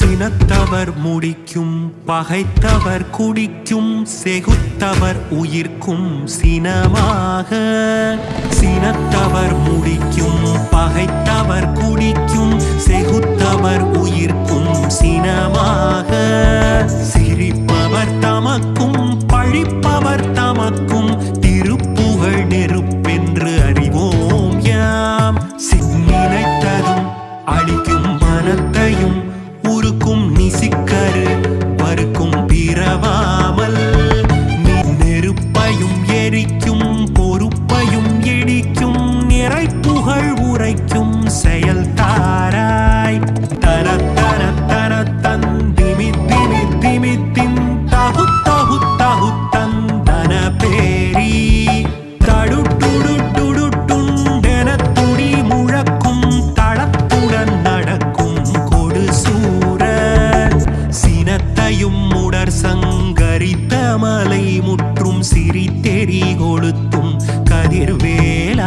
சினத்தவர் முடிக்கும் பகைத்தவர் குடிக்கும் செகுத்தவர் உயிர்க்கும் சினமாக. சினத்தவர் முடிக்கும் பகைத்தவர் குடிக்கும் செகுத்தவர் உயிர்க்கும் சினமாக. சிரிப்பவர் தமக்கும் பழிப்பவர் நிசிக்கரு பருக்கும் பிறவாமல் நீ நெருப்பையும் எரிக்கும் பொறுப்பையும் இடிக்கும் புகழ் உரைக்கும். തെരി കൊളുത്തും കതിർവേല